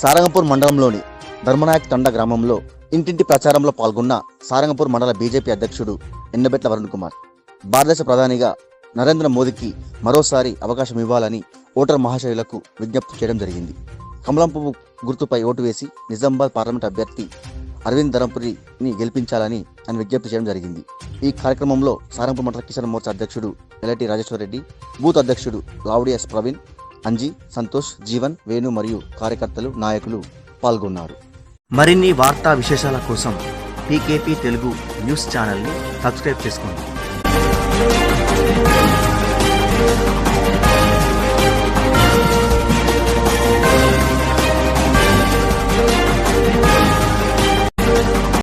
సారంగపూర్ మండలంలోని ధర్మనాయక్ తండ గ్రామంలో ఇంటింటి ప్రచారంలో పాల్గొన్న సారంగపూర్ మండల బీజేపీ అధ్యక్షుడు ఎన్నబెట్ల వరుణ్ కుమార్. భారతదేశ ప్రధానిగా నరేంద్ర మోదీకి మరోసారి అవకాశం ఇవ్వాలని ఓటర్ మహాశయులకు విజ్ఞప్తి చేయడం జరిగింది. కమలం పువ్వు గుర్తుపై ఓటు వేసి నిజామాబాద్ పార్లమెంట్ అభ్యర్థి అరవింద్ ధరంపురిని గెలిపించాలని ఆయన విజ్ఞప్తి చేయడం జరిగింది. ఈ కార్యక్రమంలో సారంగపూర్ మండల కిసాన్ మోర్చా అధ్యక్షుడు ఎలటి రాజేశ్వర రెడ్డి బూత్ అధ్యక్షుడు లావుడి ఎస్ ప్రవీణ్ అంజీ సంతోష్ జీవన్ వేణు మరియు కార్యకర్తలు నాయకులు పాల్గొన్నారు. మరిన్ని వార్తా విశేషాల కోసం పీకేపీ తెలుగు న్యూస్ ఛానల్ని సబ్స్క్రైబ్ చేసుకోండి.